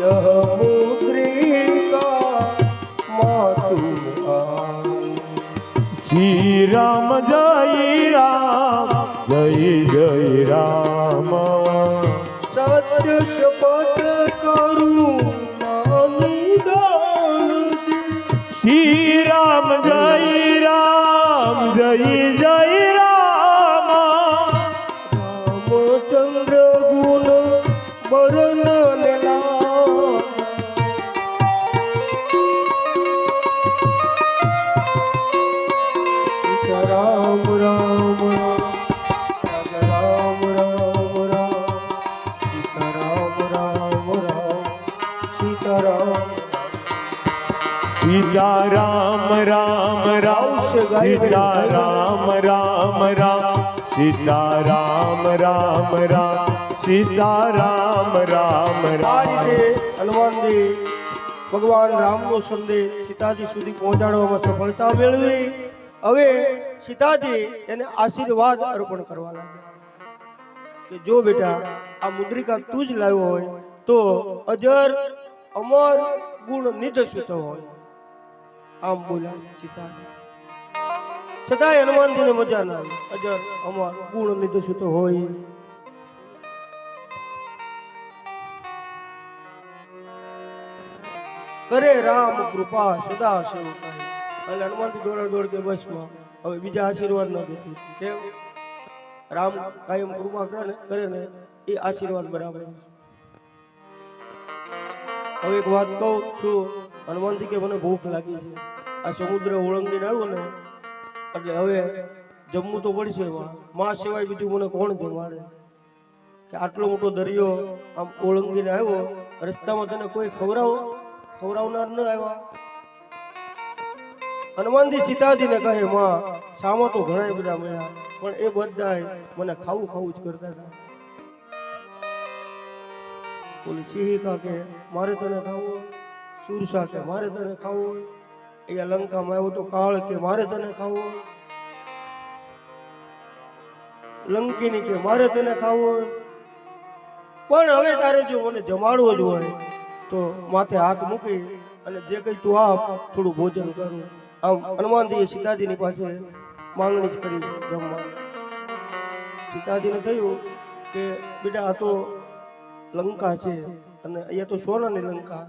यह मुद्रिका मातु श्री राम जय राम जय जय राम રામ સીતા રામ રામ सीता રામ રામ આ રામ રીતે હનુમાનજી ભગવાન રામનો સંદેશ સીતાજી સુધી પહોંચાડવામાં સફળતા મેળવી. હવે સીતાજી એને આશીર્વાદ અર્પણ કરવા કે જો બેટા, આ મુદ્રિકા તું જ લાવ્યો હોય તો અજર અમર ગુણ નિધ સુત હોય. આમ બોલા સીતાજી. છતાંય હનુમાનજીને મજા ના આવી. અજર અમાર ગુણ નિધ તો હોય. કરે રામ કૃપા સદા શિવ એટલે હનુમાનજી દોડે દોડ કે બસમાં. હવે બીજા આશીર્વાદ ન દેતી. કેમ? રામ કાયમ કૃપા કરે ને કરે ને, એ આશીર્વાદ બરાબર હવે એક વાત કહું છું. હનુમાનજી કે મને ભૂખ લાગી છે. આ સમુદ્ર ઓળંગીને આવ્યો ને એટલે હવે જમવું તો પડશે માં સિવાય બીજું મને કોણ જમાડે? કે આટલો મોટો દરિયો આમ ઓળંગીને આવ્યો, રસ્તામાં તને કોઈ ખવડાવો, ખવડાવનાર ન આવ્યા? હનુમાનજી સીતાજીને કહે, માં, સામા તો ઘણા બધા મળ્યા, પણ એ બધા મને ખાવું ખાવું જ કરતા હતા. સિંહિકા કે મારે તને ખાવું સુરસા કે, મારે તને ખાવું અહીંયા લંકામાં આવ્યો તો કાળ કે મારે તને ખાવો લંકીની કે મારે તને ખાવો પણ હવે તારે જો મને જમાડવો જ હોય, તો માથે હાથ મૂકી અને જે કઈ તું આપ, થોડું ભોજન કરું. આમ હનુમાનજીએ સીતાજીની પાસે માંગણી કરી જમવાની સીતાજીને થયું કે, બેટા, આ તો લંકા છે અને અહીંયા તો સોનાની લંકા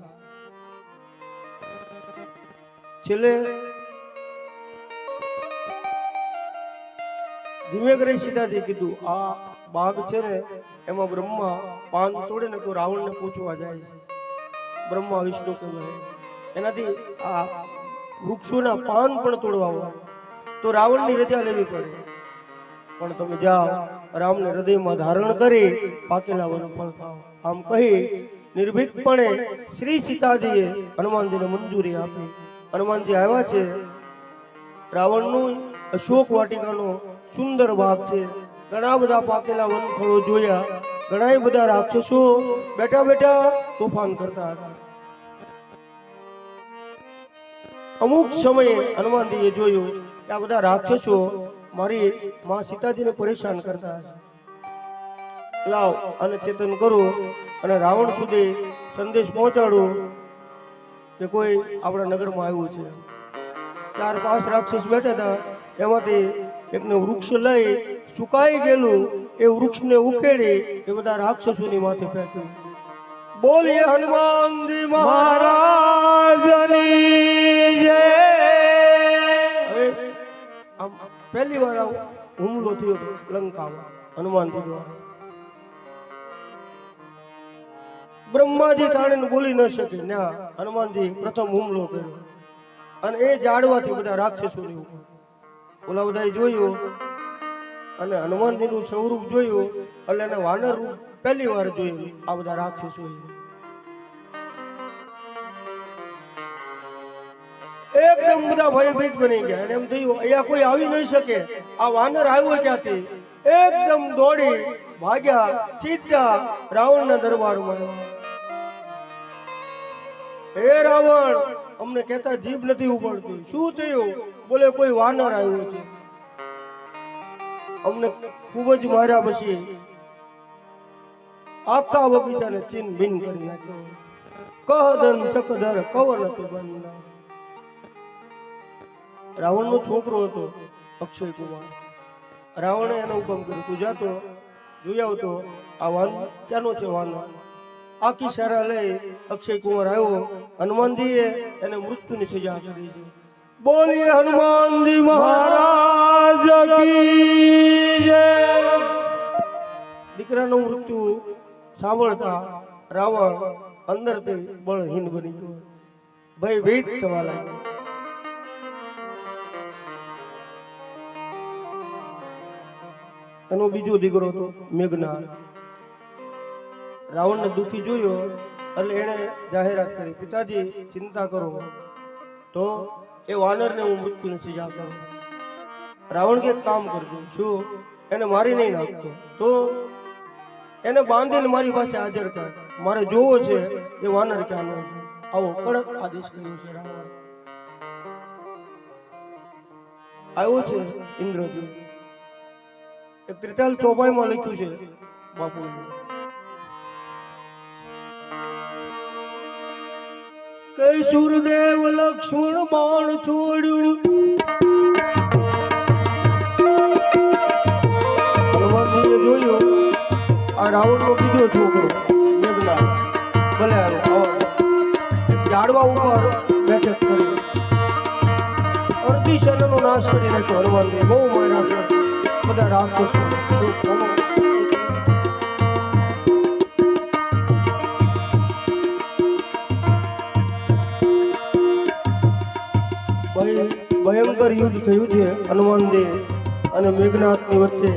છેલ્લે કરી સીતાજી કીધું, આ બાગ છે ને, એમાં બ્રહ્મા પાન તોડે ને તો રાવણને પૂછવા જાય બ્રહ્મા વિષ્ણુ કહેવાય એનાથી આ વૃક્ષોના પાન પણ તોડવા હોય, તો રાવણની રજા લેવી પડે. પણ તમે જાઓ, રામને હૃદયમાં ધારણ કરી પાકેલા વન ફળ ખાઓ. આમ કહી, નિર્ભીકપણે શ્રી સીતાજીએ હનુમાનજીને મંજૂરી આપી. હનુમાનજી આવ્યા છે. રાવણનું અશોક વાટિકાનો સુંદર ભાગ છે. ઘણા બધા પાકેલા વનફળો જોયા. ઘણા બધા રાક્ષસો બેઠા બેઠા તોફાન કરતા હતા. અમુક સમયે હનુમાનજીએ જોયું કે આ બધા રાક્ષસો મારી માં સીતાજીને પરેશાન કરતા લાવ અને ચેતન કરો અને રાવણ સુધી સંદેશ પહોંચાડો. કે કોઈ આપણા નગરમાં આવ્યું છે. ચાર પાંચ રાક્ષસ બેઠા હતા. એમાંથી એકને વૃક્ષ લઈ સુકાઈ ગયેલું. એ વૃક્ષને ઉકેડી એ બધા રાક્ષસોની માથે ફેંક્યું. બોલીએ હનુમાનજી મહારાજ મહારાજની જય. પહેલી વાર હુમલો થયો લંકામાં, હનુમાનજી દ્વારા. બ્રહ્માજી તાણીને બોલી ન શકે. ના હનુમાનજી પ્રથમ હુમલો કર્યો. અને એ જાડવાથી બધા રાક્ષસો ઓલા બધા જોયું અને હનુમાનજીનું સ્વરૂપ જોયું, એટલે એને વાનર રૂપ પહેલી વાર જોયું. આ બધા રાક્ષસો એકદમ બધા ભયભીત બની ગયા. અને એમ થયું, અહીંયા કોઈ આવી નહીં શકે. આ વાનર આવ્યો ક્યાંથી? એકદમ દોડી ભાગ્યા સીધા રાવણના દરબારમાં. હે રાવણ, અમને કહેતા જીભ નથી ઉપડતી. શું થયું? બોલે, કોઈ વાનર આવ્યો છે. અમને ખૂબ જ માર્યા પછી આખા બગીચાને ચીન ભીન કરી નાખ્યો. કહદન ચકદર કવન બંધ રાવણનો છોકરો હતો અક્ષય કુમાર રાવણે એનો હુકમ કર્યો. તું જાતો જોઈ આવતો, આ વાન, ક્યાંનો છે વાનર? આખી સારા લઈ અક્ષય કુમાર આવ્યો. હનુમાનજીએ એને મૃત્યુની સજા કરી છે. બોલીએ હનુમાનજી મહારાજ દીકરાનું મૃત્યુ સાંભળતા રાવણ અંદરથી બળહીન બની ગયો. ભય ભીત થવા લાગ્યો. એનો બીજો દીકરો હતો મેઘનાર રાવણને દુખી જોયો એટલે એણે જાહેરાત કરી, પિતાજી, ચિંતા કરો. તો એ વાનરને હું મૃત્યુની સજા કરું. રાવણ કે કામ કરજો શું એને મારી નહીં નાખતો. તો એને બાંધીને મારી પાસે હાજર કર મારે જોવો છે, એ વાનર ક્યાંનો છે. આવો કડક આદેશ કર્યો છે રાવણ. આવ્યો છે ઇન્દ્રજી એક ત્રિતાલ ચોપાઈમાં લખ્યું છે, બાપુએ કઈ સુરદેવ લક્ષ્મણ બાણ છોડ્યું. હનુમાનજીએ જોયું. આ રાવણનો બીજો છોકરો મેઘનાથ ભલે ઝાડવા ઉપર બેઠક કરી અડધી સેનાનો નાશ કરી નાખ્યો બધા રાક્ષસો. ભયંકર યુદ્ધ થયું છે હનુમાનજી અને મેઘનાથની વચ્ચે.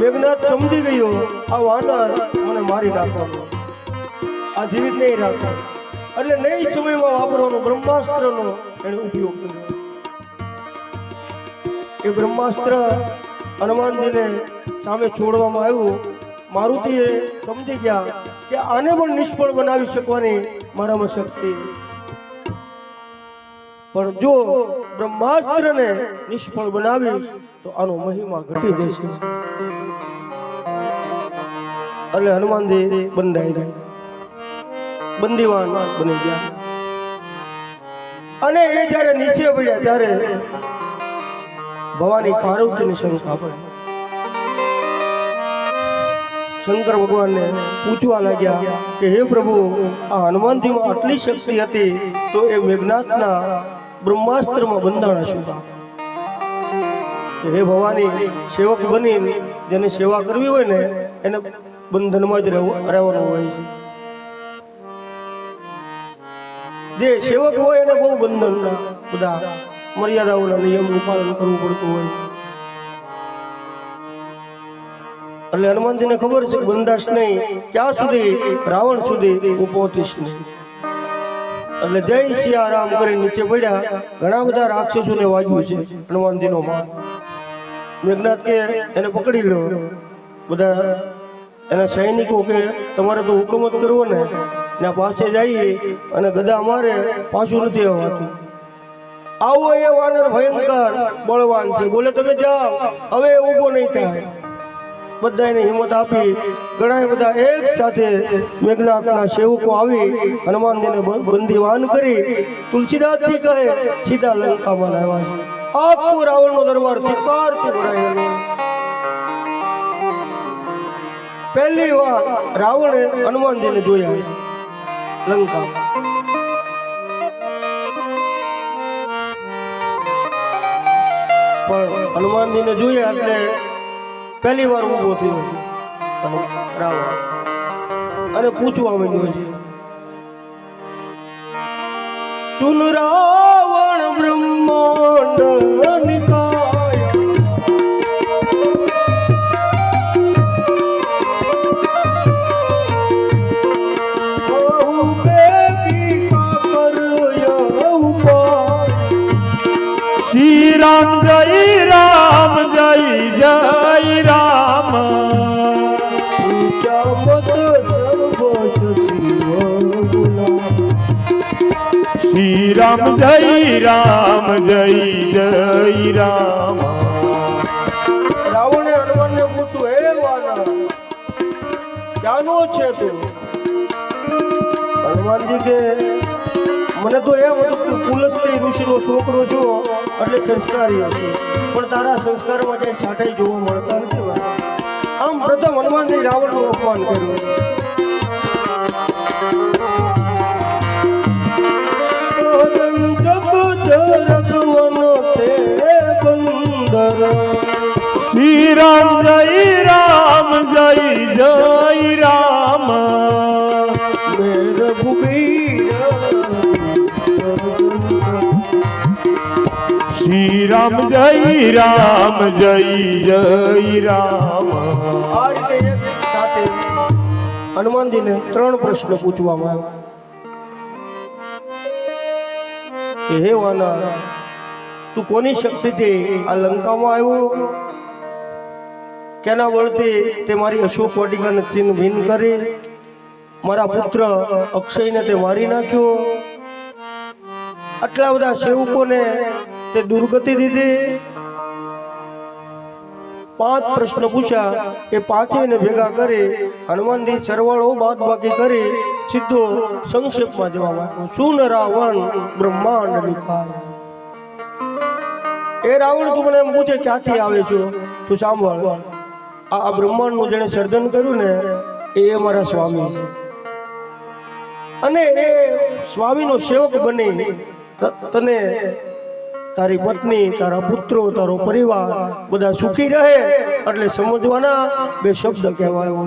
મેઘનાથ સમજી ગયો, આ વાનર મને મારી નાખવાનો આ જીવિત નહીં રાખે. એટલે નહીં સમયમાં વાપરવાનો બ્રહ્માસ્ત્રનો એને ઉપયોગ કર્યો. એ બ્રહ્માસ્ત્ર હનુમાનજીને સામે છોડવામાં આવ્યું. મારુતિએ સમજી ગયા કે આને પણ નિષ્ફળ બનાવી શકવાની મારામાં શક્તિ પણ જો બ્રહ્માસ્ત્રને નિષ્ફળ બનાવીશ, તો આનો મહિમા ઘટી જશે. એટલે હનુમાનજી બંધાઈ ગયા બંદીવાન બની ગયા. અને એ જ્યારે નીચે પડ્યા ત્યારે ભવાની પાર્વતીની શંકા પડી. શંકર ભગવાનને પૂછવા લાગ્યા કે, હે પ્રભુ, આ હનુમાનજીમાં આટલી શક્તિ હતી, તો એ મેઘનાથના બ્રહ્માસ્ત્રમાં બંધાણા શું હે ભવાની, સેવક બની જેને સેવા કરવી હોય ને, એને બંધનમાં જ રહેવું, રહેવાનું હોય છે. જે સેવક હોય એને બહુ બંધનના બધા મર્યાદાઓના નિયમનું પાલન કરવું પડતું હોય એટલે હનુમાનજીને ખબર છે બંધાશ નહીં, ક્યાં સુધી રાવણ સુધી હું પહોંચીશ નહીં. એટલે જય સિયારામ કરી નીચે પડ્યા. ઘણા બધા રાક્ષસોને વાગ્યું છે હનુમાનજીનો માર મેઘનાથ કે એને પકડી લો. બધા એના સૈનિકો કે તમારે તો હુકમ કરવો ને. ને પાસે જઈએ અને ગદા મારે પાછું નથી આવવાતું આવો એ વાનર ભયંકર બળવાન છે. બોલે તમે જાઓ. હવે ઊભો નહીં થાય. બધાને હિંમત આપી ઘણા બધા એક સાથે મેઘનાથના સેવકો આવી હનુમાનજીને બંદીવાન કરી તુલસીદાસજી કહે, સીધા લંકામાં લાવ્યા છે. આખું રાવણનો દરબારથી ભરાયેલો પહેલી વાર રાવણે હનુમાનજીને જોયા લંકા. પણ હનુમાનજીને જોયા એટલે પહેલી વાર ઊભો થયો છે. અને રાવણ અને પૂછવા માંડ્યો છે. સુન રામ જય રામ જય જય રામ. રાવણે હનુમાનને પૂછ્યું હે વાના ક્યાંનો છે તું? હનુમાનજી કે મને તો એમ હતું કે પુલસ્ત્રી ઋષિનો છોકરો છો એટલે સંસ્કારી હશે. પણ તારા સંસ્કારમાં ક્યાંય છાંટાઈ જોવા મળતા નથી આમ પ્રથમ હનુમાનજી રાવણનું અપમાન કર્યું. શ્રી રામ જય રામ જય જય રામ શ્રી રામ જય રામ જય જય રામ હનુમાનજીને ત્રણ પ્રશ્ન પૂછવામાં આવ્યા. કે હે વાના તું કોની શક્તિથી આ લંકામાં આવ્યો? કેના વળથી તે મારી અશોક વાટિકાને ચિહ્ન ભીન કરી? મારા પુત્ર અક્ષયને તે મારી નાખ્યો? આટલા બધા સેવકોને તે દુર્ગતિ દીધી? પાંચ પ્રશ્ન પૂછ્યા. એ પાંચેયને ભેગા કરી હનુમાનજી સરવાળો બાદ બાકી કરી સીધો સંક્ષેપમાં જવા આપ્યો. શું રાવણ બ્રહ્માંડ નિખાર. એ રાવણ તું મને એમ પૂછે, ક્યાંથી આવે છો? તું સાંભળ. આ બ્રહ્માંડનું જેણે સર્જન કર્યું ને, એ અમારા સ્વામી છે. અને એ સ્વામીનો સેવક બની. તને તારી પત્ની, તારા પુત્રો, તારો પરિવાર બધા સુખી રહે એટલે સમજવાના બે શબ્દ કહેવાય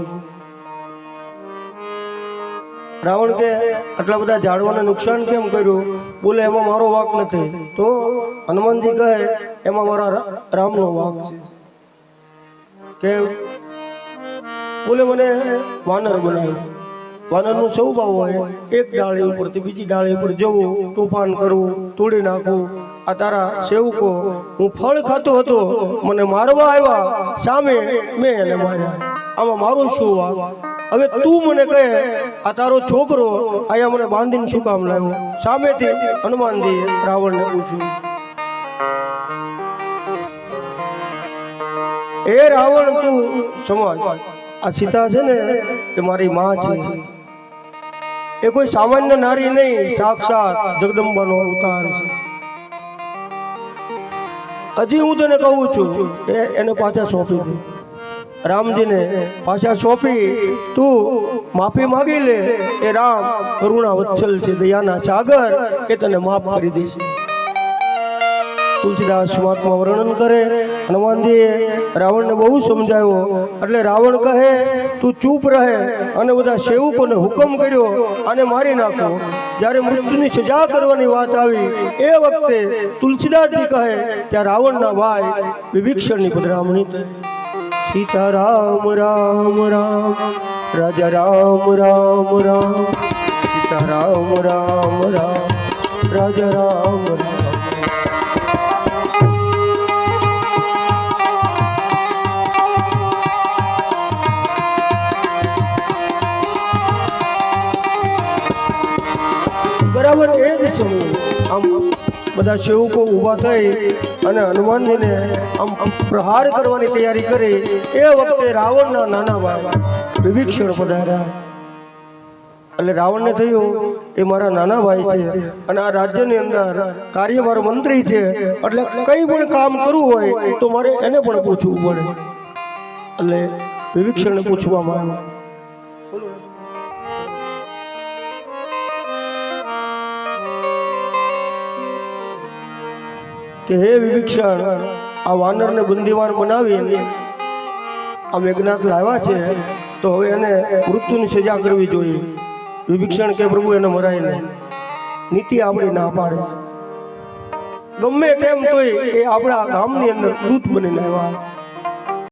રાવણ કે, આટલા બધા ઝાડવાને નુકસાન કેમ કર્યું? બોલે, એમાં મારો વાક નથી. તો હનુમાનજી કહે, એમાં મારા રામનો વાક છે. કે, બોલે, મને વાનર બનાવ્યો વાનરનો ભાવ હોય, એક ડાળી ઉપરથી બીજી ડાળી ઉપર જવું, તોફાન કરવું, તોડી નાખવું આ તારા સેવકો, હું ફળ ખાતો હતો, મને મારવા આવ્યા, સામે મેં એને માર્યા. આમાં મારું શું વાક હવે તું મને કહે, આ તારો છોકરો આયા મને બાંધીને શું કામ લાવ્યો? સામેથી હનુમાનજી રાવણને પૂછ્યું. એ રાવણ તું સમજ, આ સીતા છે ને, એ મારી માં છે. એ કોઈ સામાન્ય નારી નહીં, સાક્ષાત જગદંબાનો અવતાર છે. હજી હું તને કહું છું, એ એને પાછા સોંપી દે. રામજીને પાછા સોંપી, તું માફી માંગી લે. એ રામ કરુણા વત્સલ છે, દયાના સાગર, એ તને માફ કરી દેશે તુલસીદાસ મહાત્મા વર્ણન કરે, હનુમાનજીએ રાવણને બહુ સમજાવ્યો. એટલે રાવણ કહે, તું ચૂપ રહે. અને બધા સેવકોને હુકમ કર્યો અને મારી નાખો. જ્યારે મૃત્યુની સજા કરવાની વાત આવી, એ વખતે તુલસીદાસજી કહે, ત્યાં રાવણના ભાઈ વિભીક્ષણની પધરામણી થઈ. સીતારામ, રામ રામ, રાજા રામ રામ રામ. સીતા રામ રામ રામ, રાજા રામ રામ. બરાબર એ જ સમય આમ બધા સેવકો ઊભા થઈ અને હનુમાનજીને આમ પ્રહાર કરવાની તૈયારી કરી. એ વખતે રાવણના નાના બાબા વિભીક્ષણ પધાર્યા. એટલે રાવણને થયું, એ મારા નાના ભાઈ છે અને આ રાજ્યની અંદર કાર્યભાર મંત્રી છે. એટલે કંઈ પણ કામ કરવું હોય તો મારે એને પણ પૂછવું પડે. એટલે વિભીક્ષણને પૂછવામાં આવ્યું. કે હે વિભીક્ષણ, આ વાનરને બંદીવાન બનાવી આ મેઘનાથ લાવ્યા છે, તો હવે એને મૃત્યુની સજા કરવી જોઈએ. વિભીક્ષણ કે પ્રભુ, એને મરાય નહીં. નીતિ આપણી ના પાડે. ગમે તેમ તોય એ આપણા ગામની અંદર દૂત બનીને આવ્યા.